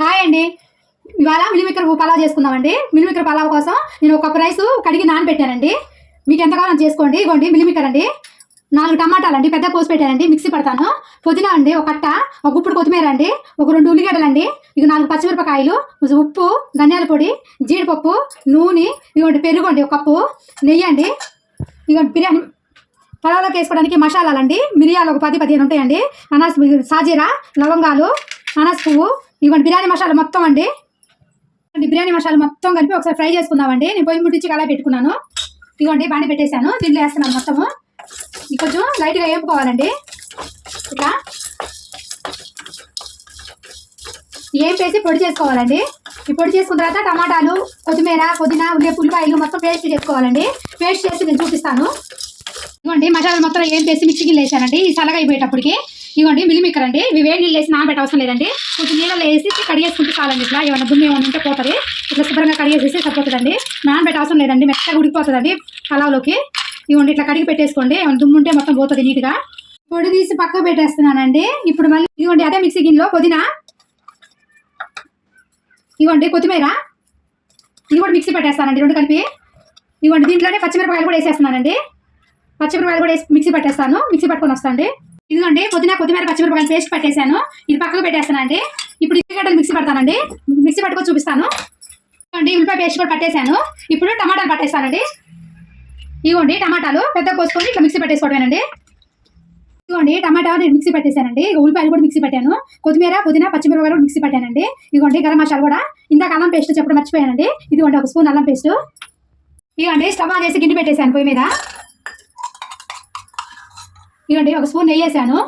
Hi అండి. ఇవాళ మిల్లిమిక్కర్ పలావ్ చేసుకుందామండి. మిల్లిమిక్కర్ పలావ్ కోసం నేను ఒక రైస్ కడిగి నానబెట్టానండి. మీకు ఎంత కావాలో చేసుకోండి. ఇగోండి మిల్లిమిక్కర్ అండి. నాలుగు టమాటాలు అండి పెద్ద కోసి పెట్టానండి. మిక్సీ పడతాను. పుదీనా అండి ఒక కట్ట ఒక గుప్పుడు కొత్తిమీర అండి ఒక రెండు ఉల్లిగడ్డలు అండి ఇక నాలుగు పచ్చిమిరపకాయలు ఉప్పు ధనియాల పొడి జీడిపప్పు నూనె ఇవ్వండి పెరుగు అండి ఒక కప్పు నెయ్యి అండి ఇగోండి బిర్యానీ. పలావ్లోకి వేసుకోవడానికి మసాలాలండి మిరియాలు ఒక పది పదిహేను ఉంటాయండి. అనాస్ సాజీరా లవంగాలు అనాస్ పువ్వు ఇవ్వండి బిర్యానీ మసాలా మొత్తం అండి. బిర్యానీ మసాలా మొత్తం కలిపి ఒకసారి ఫ్రై చేసుకుందామండి. నేను పొయ్యి ముట్టించి అలా పెట్టుకున్నాను. ఇవ్వండి బాండి పెట్టేశాను. దీంట్లో వేస్తున్నాను మొత్తము. ఇది కొంచెం లైట్గా వేపుకోవాలండి. ఇట్లా. ఏం వేసి పొడి చేసుకోవాలండి. ఈ పొడి చేసుకున్న తర్వాత టమాటాలు కొత్తిమీర పుదీనా ఉల్లి ఉల్లిపాయలు మొత్తం పేస్ట్ చేసుకోవాలండి. పేస్ట్ చేసి నేను చూపిస్తాను. ఇవ్వండి మసాలా మొత్తం ఏం చేసి మిక్సీకి వేసానండి. ఈ చల్లగా అయిపోయేటప్పటికి. ఇవ్వండి మిల్లిమిక్కర్ అండి. ఇవి వేడి నీళ్ళు వేసి నానబెట్ట అవసరం లేదండి. కొంచెం నీళ్ళలో వేసి కడిగేసుకుంటే చాలండి ఇట్లా. ఏమైనా దుమ్ము ఏమైనా ఉంటే పోతుంది. ఇట్లా శుభ్రంగా కడిగేసేసి సరిపోతుందండి. నానబెట్ట అవసరం లేదండి. మెత్తగా ఉడికిపోతుందండి పలావ్లోకి ఇవ్వండి ఇట్లా కడిగి పెట్టేసుకోండి. ఏమైనా దుమ్ము ఉంటే మొత్తం పోతుంది నీట్గా. పొడి తీసి పక్కకు పెట్టేస్తున్నానండి. ఇప్పుడు మళ్ళీ ఇవ్వండి అదే మిక్సీ గిన్నెలో పుదీనా. ఇవ్వండి కొత్తిమీర. ఇది కూడా మిక్సీ పెట్టేస్తానండి రెండు కలిపి. ఇవ్వండి దీంట్లోనే పచ్చిమిరపకాయలు కూడా వేసేస్తున్నానండి. పచ్చిమిరపకాయలు కూడా వేసి మిక్సీ పెట్టేస్తాను. మిక్సీ పట్టుకొని వస్తాండి. ఇదిగోండి పుదీనా కొత్తిమీర పచ్చిమిరపకాయలు పేస్ట్ పెట్టేశాను. ఇది పక్కకు పెట్టేస్తానండి. ఇప్పుడు ఉల్లిగడ్డలు మిక్సీ పడతానండి. మిక్సీ పట్టుకొని చూపిస్తాను. ఇదిగోండి ఉల్లిపాయ పేస్ట్ కూడా పట్టేశాను. ఇప్పుడు టమాటాలు పట్టేస్తానండి. ఇదిగోండి టమాటాలు పెద్ద కోసుకొని ఇట్లా మిక్సీ పెట్టేసుకోవడమేనండి. ఇదిగోండి టమాటా నేను మిక్సీ పెట్టేశానండి. ఇక ఉల్లిపాయలు కూడా మిక్సీ పెట్టాను. కొత్తిమీర పుదీనా పచ్చిమిరపకాయలు కూడా మిక్సీ పెట్టానండి. ఇదిగోండి గరం మసాలా కూడా. ఇందాక అల్లం పేస్ట్ చెప్పడం మర్చిపోయానండి. ఇదిగోండి ఒక స్పూన్ అల్లం పేస్ట్. ఇదిగోండి స్టవ్ ఆన్ చేసి గిన్నె పెట్టేశాను పొయ్యి మీద. ఇవ్వండి ఒక స్పూన్ నెయ్యి వేసాను.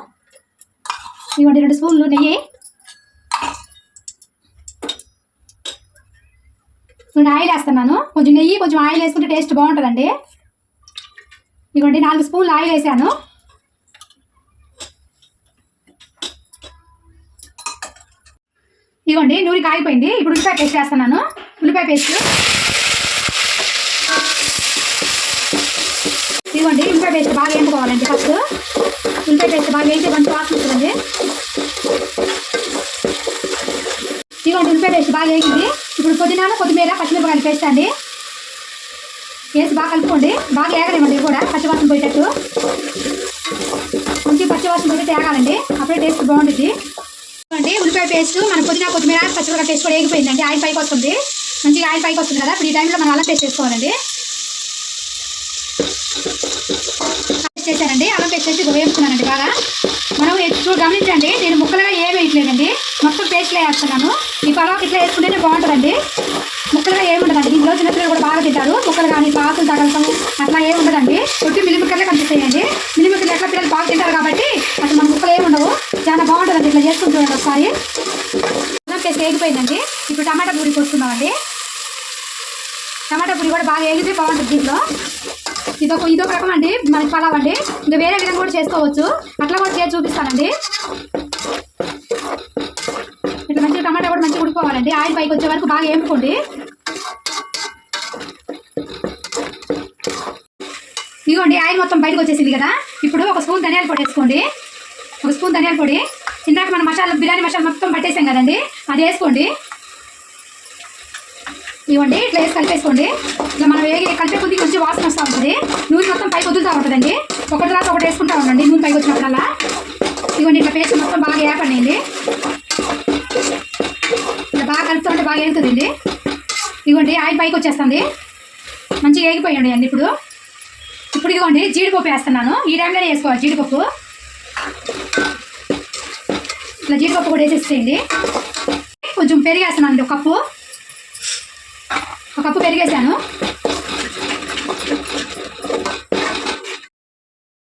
ఇవ్వండి రెండు స్పూన్లు నెయ్యి. ఇవ్వండి ఆయిల్ వేస్తున్నాను. కొంచెం నెయ్యి కొంచెం ఆయిల్ వేసుకుంటే టేస్ట్ బాగుంటుందండి. ఇవ్వండి నాలుగు స్పూన్లు ఆయిల్ వేసాను. ఇదిగోండి నూరి కాగిపోయింది. ఇప్పుడు ఉల్లిపాయ పేస్ట్ వేస్తున్నాను. ఉల్లిపాయ పేస్ట్. ఇదిగోండి ఉల్లిపాయ పేస్ట్ బాగా వేసుకోవాలండి ఫస్ట్ ఉల్లిపాయ పేస్ట్ బాగా వేసి మంచి వాసన వస్తుందండి ఇదిగోండి ఉల్లిపాయ పేస్ట్ బాగా వేసింది. ఇప్పుడు పుదీనాను కొత్తిమీర పచ్చిమిరపకాయలు పేస్ట్ అండి. వేసి బాగా కలుపుకోండి. బాగా ఏగలేమండి కూడా పచ్చివాసన పోయేటట్టు. మంచి పచ్చివాసన పోయేటట్టు ఏగాలండి. అప్పుడే టేస్ట్ బాగుంటుంది ఇవ్వండి ఉల్లిపాయ పేస్ట్ మన పుదీనా కొత్తిమీర పచ్చిమిరపకాయ పేస్ట్ కూడా వేగిపోయిందండి ఆయిల్ పైకి వస్తుంది. మంచిగా ఆయిల్ పైకి వస్తుంది కదా. ఇప్పుడు ఈ టైంలో మనం అల్లం పేస్ట్ వేసుకోవాలండి. చేశానండి అలా పేస్ట్ వేస్తున్నానండి బాగా. మనం ఇప్పుడు గమనించండి నేను ముక్కలుగా ఏమి వేయట్లేదండి. మొత్తం పేస్ట్లో వేస్తున్నాను. ఈ పలావ్ ఇట్లా వేసుకుంటేనే బాగుంటుందండి. ముక్కలుగా ఏమి ఉండదండి. దీంట్లో చిన్నపిల్లలు కూడా బాగా తింటారు. ముక్కలు కానీ పాకులు తగలటం అట్లా ఏమి ఉండదండి. కొట్టి మిల్లిమిక్కర్లే కనిపిస్తాయండి. మిల్లిమిక్కర్లు ఎట్లా పిల్లలు బాగా తింటారు కాబట్టి అసలు మన ముక్కలు ఏమి ఉండవు. చాలా బాగుంటుందండి ఇట్లా చేసుకుంటున్నాను ఒకసారి. పేస్ట్ వేగిపోయిందండి. ఇప్పుడు టమాటా పూరి కోసుకుందామండి టమాటా పూరి కూడా బాగా వేగితే బాగుంటుంది దీంట్లో. ఇదొక ఇదొక రకం అండి. మనకి పలావ్ అండి ఇంకా వేరే విధంగా కూడా చేసుకోవచ్చు. అట్లా కూడా చేసి చూపిస్తానండి. ఇట్లా మంచిగా టమాటా కూడా మంచిగా ఉడిపోవాలండి ఆయిల్ పైకి వచ్చే వరకు బాగా ఏముకోండి ఇదిగోండి ఆయిల్ మొత్తం బయటకు వచ్చేసింది కదా. ఇప్పుడు ఒక స్పూన్ ధనియాల పొడి వేసుకోండి. ఒక స్పూన్ ధనియాల పొడి. ఇందాక మన మసాలా బిర్యానీ మసాలా మొత్తం పట్టేసాం కదండి. అది వేసుకోండి. ఇవ్వండి ఇట్లా వేసి కలిపేసుకోండి. ఇట్లా మనం వేగి కలిపే కొద్ది కొంచెం వాసన వస్తూ ఉంటుంది. నూనె మొత్తం పైకి వదులుతూ ఉంటుందండి. ఒకటి తర్వాత ఒకటి వేసుకుంటా ఉండండి నూనె పైకి వచ్చినప్పుడల్లా. ఇవ్వండి ఇట్లా పేస్ట్ మొత్తం బాగా ఏపండి ఇట్లా బాగా కలుపుతుంటే బాగా వేగుతుందండి ఇవ్వండి ఆయిల్ పైకి వచ్చేస్తుంది. మంచిగా వేగిపోయండి అండి ఇప్పుడు. ఇప్పుడు ఇదిగోండి జీడిపప్పు వేస్తున్నాను. ఈ టైంలోనే వేసుకోవాలి జీడిపప్పు. ఇట్లా జీడిపప్పు కూడా వేసేసేయండి. కొంచెం పెరిగేస్తున్నాను అండి ఒక కప్పు. ఒక కప్పు పెరిగేసాను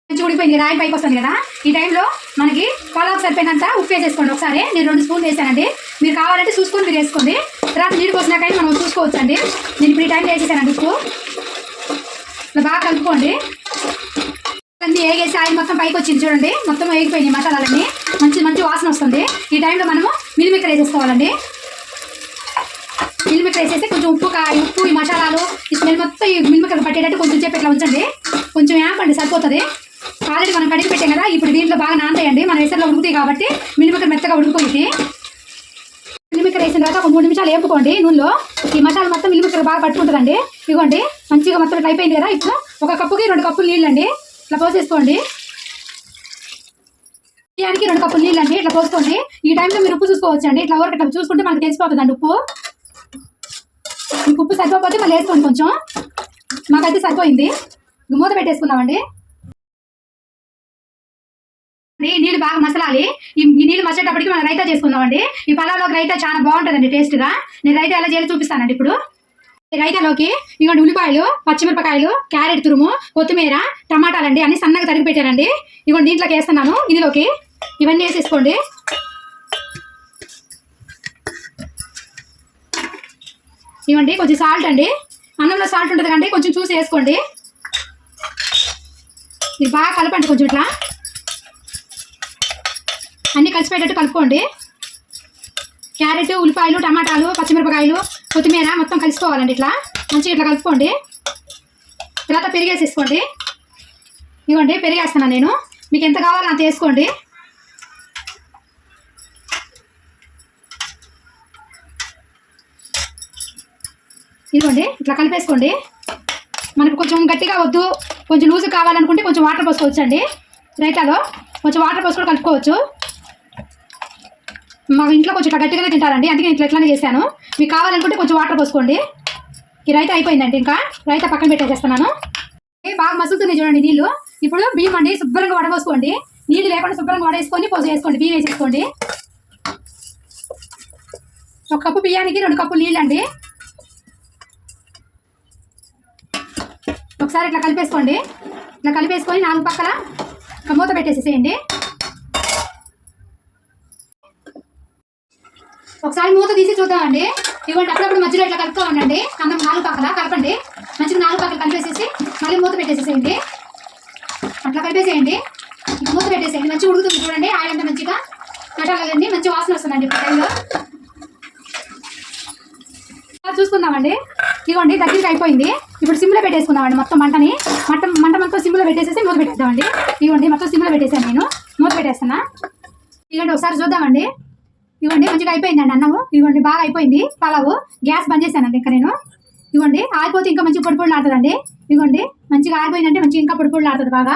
మంచిగా ఉడిపోయింది ఆయిల్ పైకి వస్తుంది కదా. ఈ టైంలో మనకి పొలాకు సరిపోయినంత ఉప్పు వేసేసుకోండి. ఒకసారి నేను రెండు స్పూన్లు వేసానండి. మీరు కావాలంటే చూసుకొని మీరు వేసుకోండి. తర్వాత నీళ్ళు పోసినాకైనా మనం చూసుకోవచ్చు అండి నేను ఇప్పుడు ఈ టైంలో వేసేసానండి ఉప్పు. ఇలా బాగా కలుపుకోండి. అన్నీ వేగేసి ఆయిల్ మొత్తం పైకి వచ్చింది చూడండి. మొత్తం వేగిపోయినాయి మసాలాలన్నీ. మంచి మంచి వాసన వస్తుంది. ఈ టైంలో మనము మిల్లిమిక్కర్ వేసేసుకోవాలండి. మిల్లిమిక్కర్ వేసేసి కొంచెం ఉప్పు ఉప్పు ఈ మసాలాలు ఈ స్మెల్ మొత్తం ఈ మిల్లిమిక్కర్ పట్టేటట్టు కొంచెం చెప్పి ఇట్లా ఉంచండి. కొంచెం వేపండి సరిపోతుంది. ఆల్రెడీ మనం కడిగి పెట్టాం కదా ఇప్పుడు దీంట్లో బాగా నానతాయండి. మన ఎసర్లో ఉడుకుతాయి కాబట్టి మిల్లిమిక్కర్ మెత్తగా ఉడికిపోయింది మిల్లిమిక్కర్ వేసిన తర్వాత ఒక మూడు నిమిషాలు వేపుకోండి నూనెలో. ఈ మసాలా మొత్తం మిల్లిమిక్కర్ బాగా పట్టుకుంటుందండి. ఇదిగోండి మంచిగా మొత్తం ఇట్లా అయిపోయింది కదా ఇప్పుడు. ఒక కప్పుకి రెండు కప్పులు నీళ్ళండి. ఇట్లా పోసేసుకోండి. బియ్యానికి రెండు కప్పులు నీళ్ళండి. ఇట్లా పోసుకోండి. ఈ టైంలో మీరు ఉప్పు చూసుకోవచ్చు అండి ఇట్లా ఊరికి చూసుకుంటే మనకు తెలిసిపోతుందండి ఉప్పు. మీకు ఉప్పు సరిపోతే మళ్ళీ వేసుకోండి కొంచెం. మాకైతే సరిపోయింది. మూత పెట్టేసుకుందామండి. ఈ నీళ్ళు బాగా మసలాలి. ఈ నీళ్ళు మసలేటప్పటికి మనం రైతా చేసుకుందామండి. ఈ పలావ్లోకి రైతా చాలా బాగుంటుందండి టేస్ట్గా. నేను రైతా ఎలా చేయాలో చూపిస్తానండి ఇప్పుడు. రైతాలోకి ఇంకోటి ఉల్లిపాయలు పచ్చిమిరపకాయలు క్యారెట్ తురుము కొత్తిమీర టమాటాలండి అన్ని సన్నగా తరిగి పెట్టానండి. ఇంకోటి దీంట్లోకి వేస్తున్నాను. ఇందులోకి ఇవన్నీ వేసేసుకోండి. ఇవ్వండి కొంచెం సాల్ట్ అండి. అన్నంలో సాల్ట్ ఉంటుంది కండి కొంచెం చూసి వేసుకోండి. ఇది బాగా కలపండి కొంచెం ఇట్లా. అన్నీ కలిసిపోయేటట్టు కలుపుకోండి. క్యారెట్ ఉల్లిపాయలు టమాటాలు పచ్చిమిరపకాయలు కొత్తిమీర మొత్తం కలిసిపోవాలండి ఇట్లా. మంచిగా ఇట్లా కలుపుకోండి. తర్వాత పెరిగేసేసుకోండి. ఇవ్వండి పెరిగేస్తున్నాను నేను. మీకు ఎంత కావాలో అంత వేసుకోండి. ఇదిగోండి ఇట్లా కలిపేసుకోండి. మనకు కొంచెం గట్టిగా వద్దు కొంచెం లూజ్ కావాలనుకుంటే కొంచెం వాటర్ పోసుకోవచ్చు అండి రైతాలో కొంచెం వాటర్ పోసుకొని కలుపుకోవచ్చు. మా ఇంట్లో కొంచెం ఇట్లా గట్టిగానే తింటారండి అందుకే ఇట్లా ఇట్లానే చేశాను. మీకు కావాలనుకుంటే కొంచెం వాటర్ పోసుకోండి. ఈ రైత అయిపోయిందండి ఇంకా. రైతా పక్కన పెట్టేసేస్తున్నాను. ఏ బాగా మసులుతుంది చూడండి నీళ్ళు ఇప్పుడు బియ్యం అండి శుభ్రంగా వడపోసుకోండి నీళ్ళు లేకుండా శుభ్రంగా వడేసుకొని పోసు వేసుకోండి బియ్యం వేసేసుకోండి. ఒక కప్పు బియ్యానికి రెండు కప్పు నీళ్ళు అండి ఒకసారి ఇట్లా కలిపేసుకోండి. ఇట్లా కలిపేసుకొని నాలుగు పక్కల మూత పెట్టేసేసేయండి ఒకసారి మూత తీసి చూద్దామండి. ఇవ్వండి అప్పుడప్పుడు మధ్యలో ఇట్లా కలుపుకోమండి అన్నం నాలుగు పక్కల కలపండి. మంచిగా నాలుగు పక్కల కలిపేసేసి మళ్ళీ మూత పెట్టేసేసేయండి అట్లా కలిపేసేయండి. మూత పెట్టేసేయండి. మంచిగా ఉడుకుతుంది చూడండి. ఆయిల్ అంతా మంచిగా కట్టాలండి మంచి వాసన వస్తుందండి. ఇప్పుడు టైంలో చూసుకుందామండి. ఇదిగోండి దగ్గరికి అయిపోయింది. ఇప్పుడు సిమ్లో పెట్టేసుకుందామండి మొత్తం మంటని. మంట మంట మొత్తం సిమ్లో పెట్టేసేసి మూత పెట్టేద్దామండి. ఇదిగోండి మొత్తం సిమ్లో పెట్టేసాను నేను. మూత పెట్టేస్తున్నా. ఇదిగోండి ఒకసారి చూద్దామండి. ఇవ్వండి మంచిగా అయిపోయిందండి అన్నము. ఇవ్వండి బాగా అయిపోయింది పలావు. గ్యాస్ బంద్ చేశానండి ఇంకా నేను. ఇవ్వండి ఆగిపోతే ఇంకా మంచిగా పొడి పొడి ఆడుతుందండి. ఇదిగోండి మంచిగా ఆగిపోయిందంటే మంచిగా ఇంకా పొడి పొడి ఆడుతుంది బాగా.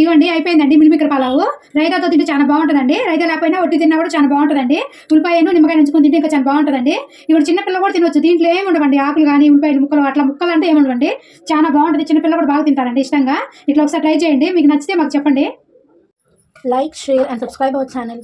ఇవ్వండి అయిపోయిందండి మిల్మికర పలావు రైతాతో తింటే చాలా బాగుంటుందండి. రైతా లేకపోయినా ఒట్టి తిన్నా కూడా చాలా బాగుంటుందండి. ఉల్లిపాయను నిమ్మకాయ నుంచుకొని తింటే ఇంకా చాలా బాగుంటుందండి. ఇప్పుడు చిన్నపిల్ల కూడా తినవచ్చు దీంట్లో ఏమి ఉండవండి ఆకులు కానీ ఉల్లిపాయలు ముక్కలు అట్లా ముక్కలు అంటే ఏమి ఉండవండి. చాలా బాగుంటుంది. చిన్న పిల్ల కూడా బాగా తింటారండి ఇష్టంగా. ఇట్లా ఒకసారి ట్రై చేయండి. మీకు నచ్చితే మాకు చెప్పండి. Like share and subscribe our channel.